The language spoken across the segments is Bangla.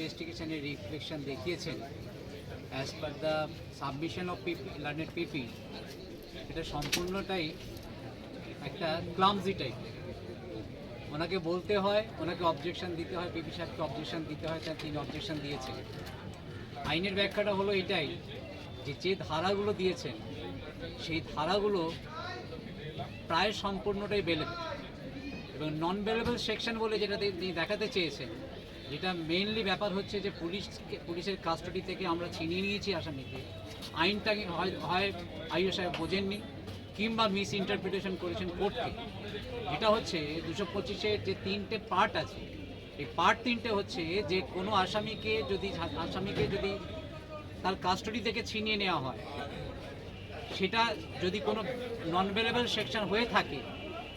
ইনভেস্টিগেশনের রিফ্লেকশন দেখিয়েছেন as per the submission of PP learned PP এটা সম্পূর্ণটাই একটা ক্লামজি টাইপ ওনাকে বলতে হয়, ওনাকে অবজেকশন দিতে হয় পিপি সাহেবকে অবজেকশন দিতে হয়, তার তিনি অবজেকশন দিয়েছেন। আইনের ব্যাখ্যাটা হলো এটাই, যে যে ধারাগুলো দিয়েছেন, সেই ধারাগুলো প্রায় সম্পূর্ণটাই বেলেবল এবং নন বেলেবল সেকশন বলে যেটা তিনি দেখাতে চেয়েছেন যেটা মেইনলি ব্যাপার হচ্ছে যে পুলিশ পুলিশের কাস্টডি থেকে আমরা ছিনিয়ে নিয়েছি আসামিকে। আইনটাকে হয় আইও সাহেব বোঝেননি, কিংবা মিস ইন্টারপ্রিটেশন করেছেন কোর্টকে এটা হচ্ছে দুশো পঁচিশের যে তিনটে পার্ট আছে, এই পার্ট তিনটে হচ্ছে যে কোনো আসামিকে যদি আসামিকে যদি তার কাস্টডি থেকে ছিনিয়ে নেওয়া হয়, সেটা যদি কোনো নন বেলেবল সেকশন হয়ে থাকে,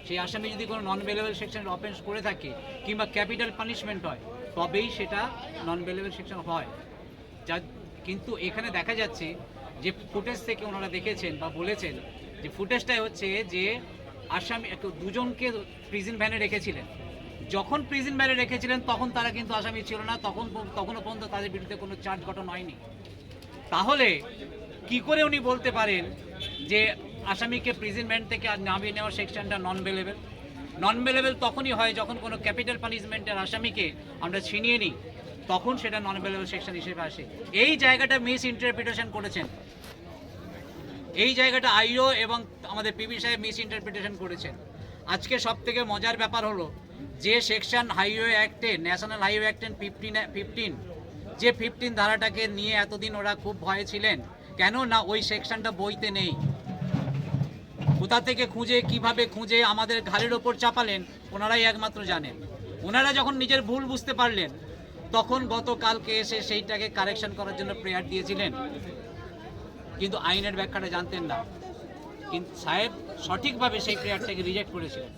সেই আসামি যদি কোনো নন বেলেবল সেকশনের অফেন্স করে থাকে, কিংবা ক্যাপিটাল পানিশমেন্ট হয় তবেই সেটা নন বেলেবল সেকশন হয়। যা কিন্তু এখানে দেখা যাচ্ছে যে ফুটেজ থেকে ওনারা দেখেছেন বা বলেছেন যে ফুটেজটাই হচ্ছে যে আসামি দুজনকে প্রিজন ভ্যানে রেখেছিলেন। যখন প্রিজন ভ্যানে রেখেছিলেন, তখন তারা কিন্তু আসামি ছিল না, তখন তখনও পর্যন্ত তাদের বিরুদ্ধে কোনো চার্জ গঠন হয়নি। তাহলে কি করে উনি বলতে পারেন যে আসামিকে প্রিজন ভ্যান থেকে আর নামিয়ে নেওয়ার সেকশনটা নন বেলেবেল নন বেলেবেল তখনই হয় যখন কোনো ক্যাপিটাল পানিশমেন্টের আসামিকে আমরা ছিনিয়ে নিই, তখন সেটা নন বেলেবেল সেকশন হিসেবে আসে। এই জায়গাটা মিস ইন্টারপ্রিটেশন করেছেন। এই জায়গাটা আইও এবং আমাদের পিবি সাহেব মিস ইন্টারপ্রিটেশন করেছেন। আজকে সব থেকে মজার ব্যাপার হলো যে section highway অ্যাক্টে national highway act fifteen fifteen যে ফিফটিন ধারাটাকে নিয়ে এতদিন ওরা খুব ভয়ে ছিলেন কেন না ওই সেকশনটা বইতে নেই। কোথা থেকে খুঁজে, কীভাবে খুঁজে আমাদের ঘাড়ের ওপর চাপালেন, ওনারাই একমাত্র জানেন। ওনারা যখন নিজের ভুল বুঝতে পারলেন, তখন গতকালকে এসে সেইটাকে কারেকশন করার জন্য প্রেয়ার দিয়েছিলেন। কিন্তু আইনের ব্যাখ্যাটা জানতেন না। কিন্তু সাহেব সঠিকভাবে সেই প্রেয়ারটাকে রিজেক্ট করেছিলেন।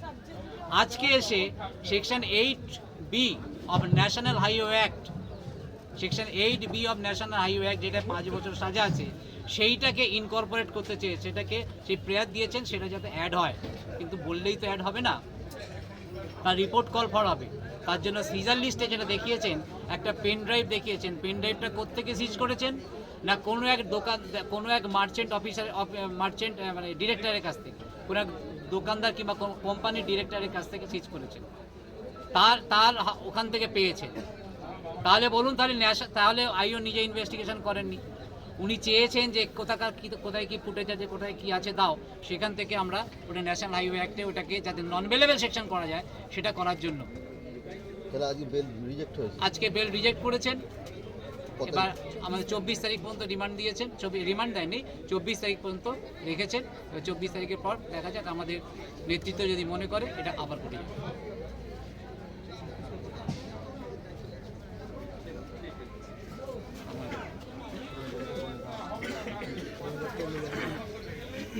আজকে এসে section eight B of national highway act section eight B of national highway act যেটা পাঁচ বছর সাজা আছে, সেইটাকে ইনকর্পোরেট করতে চেয়ে সেটাকে সেই প্রেয়ার দিয়েছেন, সেটা যাতে অ্যাড হয়। কিন্তু বললেই তো অ্যাড হবে না। তার রিপোর্ট কল ফর হবে। তার জন্য সিজার লিস্টে যেটা দেখিয়েছেন, একটা পেন ড্রাইভ দেখিয়েছেন। পেন ড্রাইভটা কোত্থেকে সিজ করেছেন? না কোনো এক দোকান কোনো এক মার্চেন্ট অফিসার মার্চেন্ট মানে ডিরেক্টরের কাছ থেকে। কোনো এক দোকানদার কিংবা কোম্পানির ডিরেক্টরের কাছ থেকে সিজ করেছেন। তার তার ওখান থেকে পেয়েছেন। তাহলে বলুন তাহলে ন্যাশা তাহলে আইও নিজে ইনভেস্টিগেশন করেননি। উনি চেয়েছেন যে কোথাকার কি কোথায় কি ফুটেজ আছে কোথায় কি আছে দাও। সেখান থেকে আমরা ওটা ন্যাশনাল হাইওয়ে অ্যাক্টে ওটাকে যাতে নন বেলেবেল সেকশন করা যায় সেটা করার জন্য। আজকে বেল রিজেক্ট করেছেন। এবার আমাদের চব্বিশ তারিখ পর্যন্ত রিমান্ড দিয়েছেন। চব্বিশ রিমান্ড দেয়নি চব্বিশ তারিখ পর্যন্ত রেখেছেন। এবার চব্বিশ তারিখের পর দেখা যাক আমাদের নেতৃত্ব যদি মনে করে এটা আবার করে